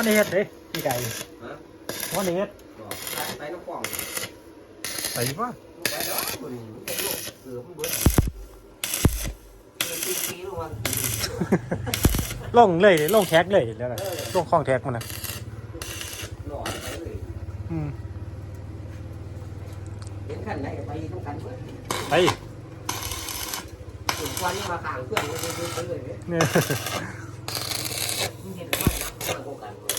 วันนี้เฮ็ดเด้พี่ไก่ฮะวันนี้เฮ็ดบอกไปไปน้ำฟองไปป่ะไปเด้อมันเป็นโรคเสือมันเบิดเป็นปีๆลงมาลงเลยลงแท็กเลยแล้วนะลงคลองแท็กมันนะหน่อยไปเลยอืมเห็นขั้นไหนไปต้องกันเบิดไปถึงควันยังมาขางเพื่อนเลยไปเลยเนี่ย เนี่ย มึงเห็นว่านักมากกว่ากันเลย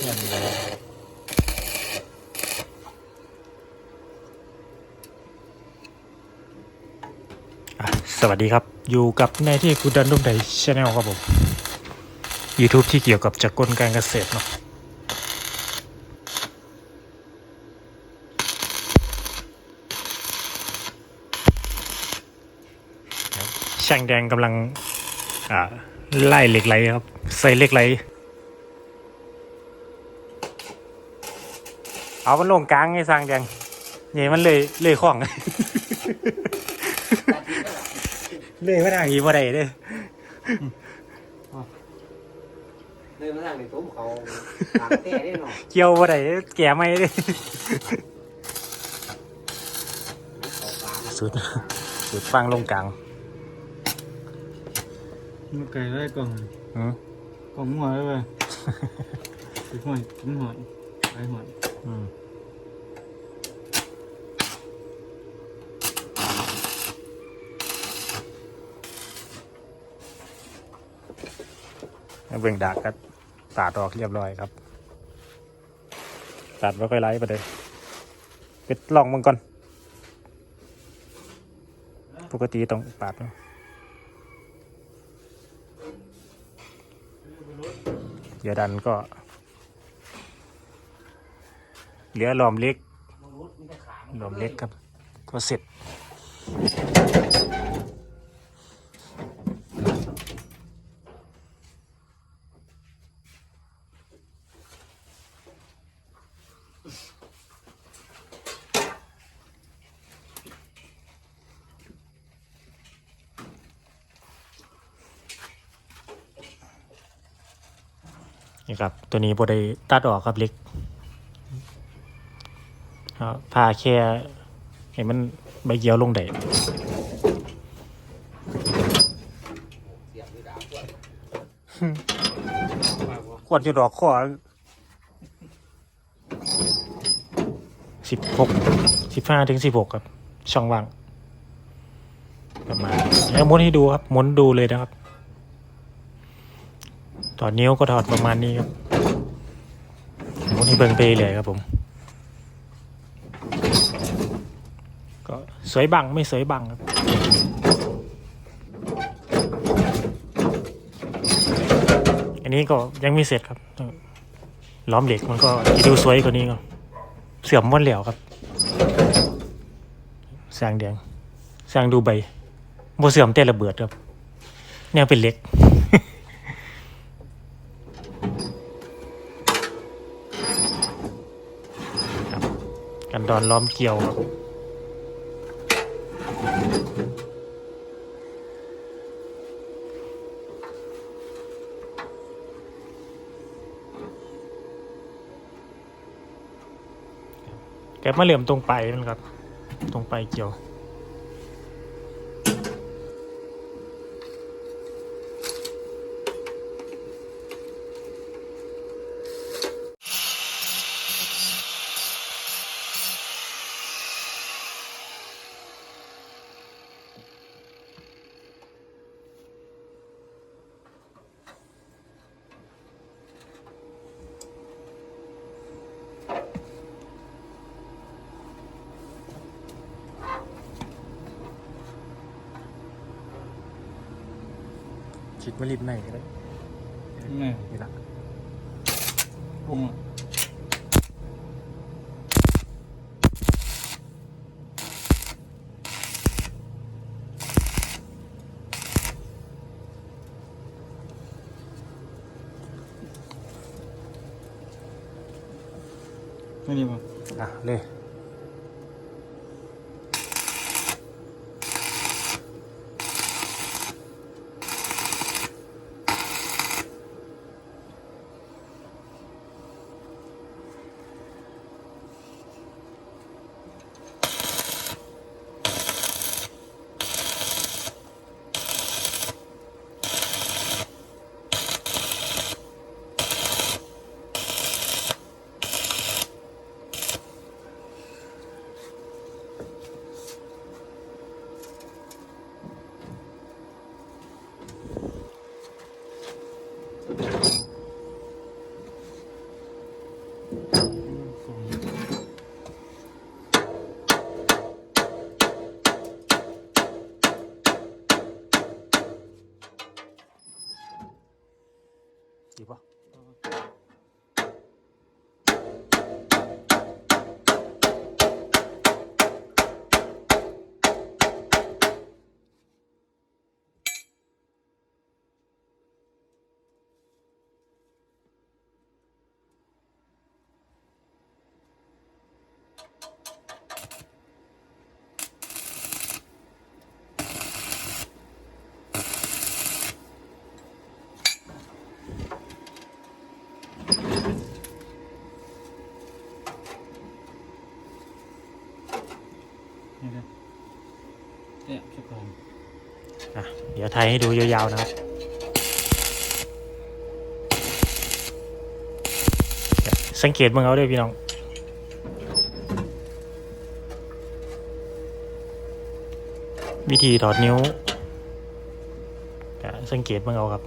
สวัสดีครับ อยู่กับในที่กูดันดุมไดชาแนลครับผม YouTube ที่เกี่ยวกับจักรกลการเกษตรเนาะช่างแดงกำลังอ่าไล่เหล็กไหลครับ ใส่เหล็กไหล เอามันลงกลางไงสร้างแดงเนี่ยมันเลยเลยของ เลยไม่ได้อีบ่ได้เด้อเลยมาทางในตุ้มเขาขางเต้ได้หน่อยเกี่ยวบ่ได้แก่ไม่เด้อเขากลางสุดสุดฟังลงกลางมันไก่ได้กล่องอืมกล่องหัวได้ไหมไปหัวกินหัวไปหัวอืม เบ่งดากก็ตัดออกเรียบร้อยครับ ตัดไ่ค่อยไล่ไปเลยไปลองมันก่อน ปกติต้องปาดเนาะเดี๋ยวดันก็ เหลือหลอมเล็กหลอมเล็กครับ ก็เสร็จ ครับ ตัวนี้บได้ตัดออกครับเล็กเอาพาแค่ให้มันใบเกียวลงได้เสียบด้วยดาบด้วยควรจะดอกข้อสิบหกสิบห้าถึงสิบหกครับ ช่องว่างประมาณแล้วหมุนให้ดูครับหมุนดูเลยนะครับ ถอดนิ้วก็ถอดประมาณนี้ครับหมุนให้เบิ่งไปเลยครับผม ก็สวยบังไม่สวยบังครับอันนี้ก็ยังไม่เสร็จครับ ล้อมเหล็กมันก็จะดูสวยกว่านี้ก็เสื่อมหมดแล้วครับสร้างแดงสร้างดูใบโมเสื่อมแต่ระเบิดครับ แนวเป็นเหล็ก ครับ กันดอนล้อมเกลียวครับแกมาเหลื่อมตรงไปมันครับ ตรงไปเกี่ยว คิดว่ารีบไหนก็ได้นี่นี่ละพุงอะไม่ดีป่ะอะเเดี๋ยวไทยให้ดูยาวๆนะครับสังเกตมึงเอาด้วยพี่น้องวิธีถอดนิ้วอ่สังเกตมึงเอาครับ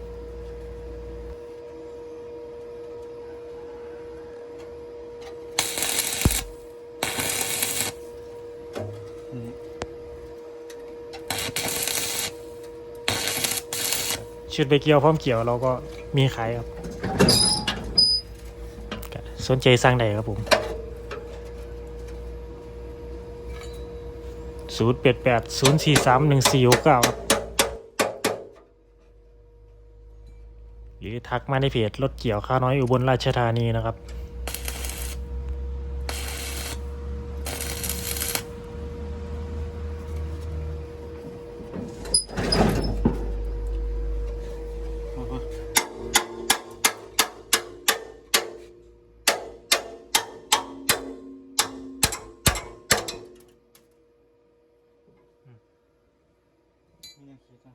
ชุดไปเกี่ยวพร้อมเกี่ยวเราก็มีขายครับ สนใจสร้างใดครับผมศูนย์แปดแปดศูนย์สี่สามหนึ่งสี่หกเก้าครับ หรือทักมาในเพจรถเกี่ยวข้าน้อยอุบลราชธานีนะครับ เอาปะไม่ยังคิดอะ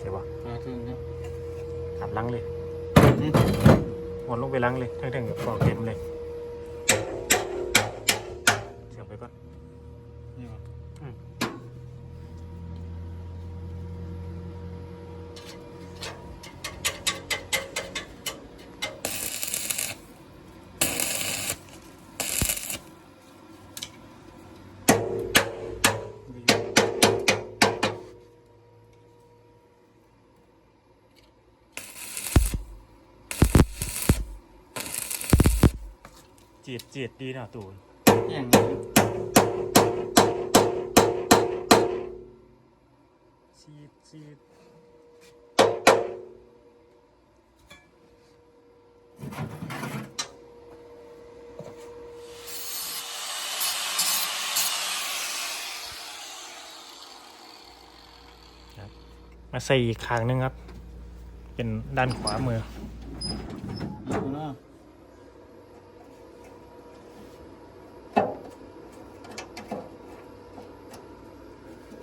เดี๋ยววะ ปลาเทิงนะ ขับลังเลย อืม หมด ล้างเลยทั้งๆกับปอกเต็มเลยเสียบไปก่อน จีดจีดดีนะตูนแย่งจีดจีดครับมาใส่อีกครั้งนึงครับ เป็นด้านขวามือ เอาเนาะ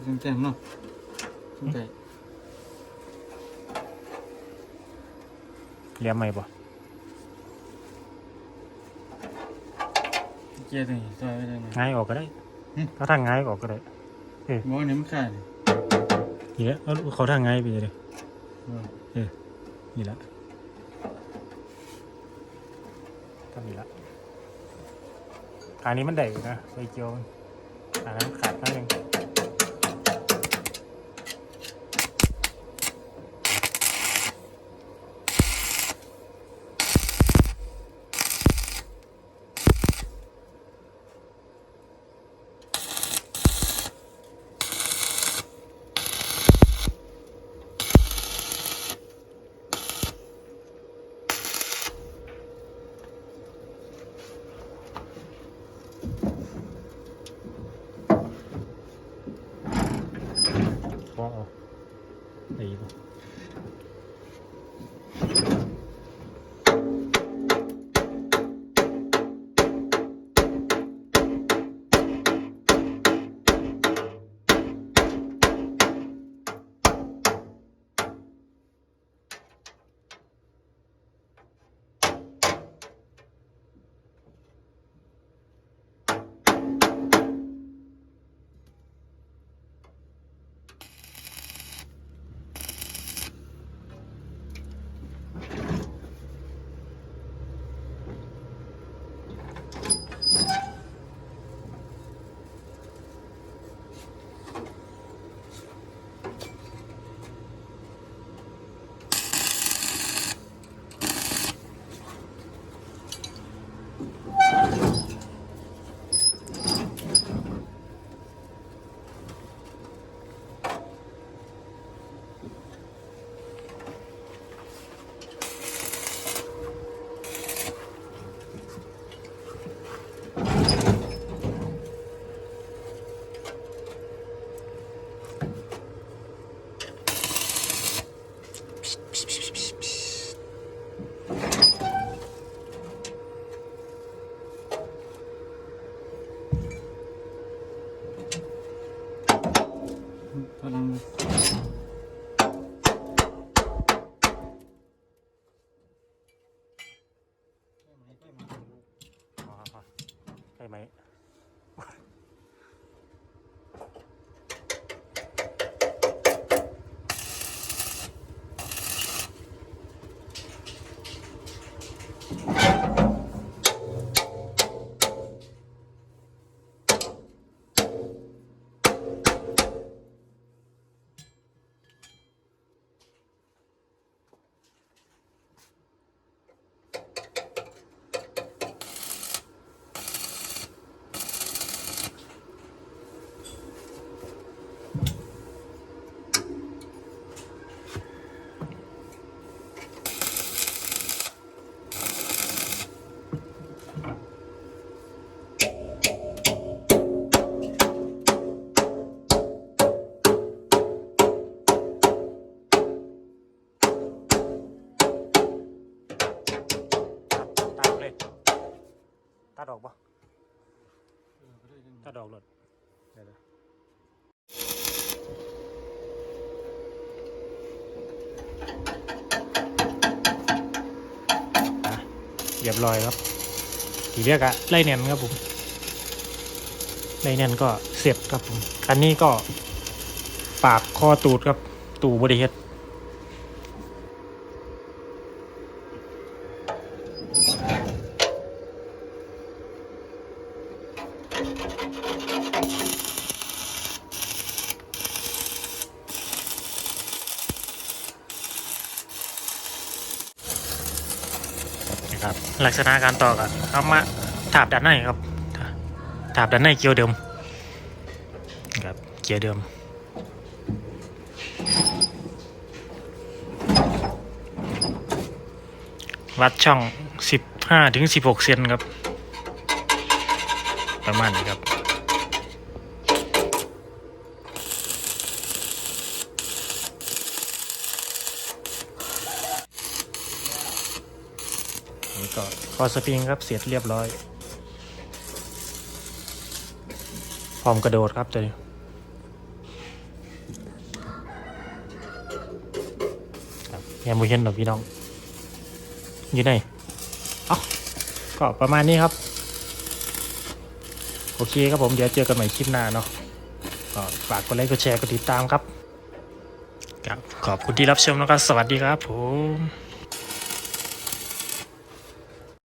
จังแจ่มเนาะจังใจเรียมไหมบ่เกียร์ตัวนี้ซอยไว้ได้ไหม ง่ายออกก็ได้อืมเขาทางง่ายออกก็ได้บอกว่าเนี่ยมันขาดเลยนี่แหละเอาเขาทางง่ายไปเลยเออนี่แหละก็มีละทางนี้มันได้อยู่นะไปเกี่ยวมันอันนั้นขาดมากยัง ไหม ตัดออกปะเออก็ได้จังตัดออกเลยเดี๋ยวๆอะเรียบร้อยครับทีเรียกอะไล่เนียนครับผมไล่เนียนก็เสร็จครับผมคันนี้ก็ปากคอตูดครับ ตูบริเฮด ลักษณะการต่อก็เอามาถาบด้านในครับถาบด้านในเกียวเดิมครับเกียวเดิมวัดช่อง 15ถึง16 เซนครับ ประมาณนี้ครับ นี่ก็ค อสปริงครับเสร็จเรียบร้อย พร้อมกระโดดครับตัวนี้ยังไม่เห็นหรอกพี่น้อง อยู่ไหนเอ้าก็ประมาณนี้ครับ โอเคครับผมเดี๋ยวเจอกันใหม่คลิปหน้าเนาะก็ฝากกดไลค์กดแชร์กดติดตามครับครับขอบคุณที่รับชมนะครับ สวัสดีครับผม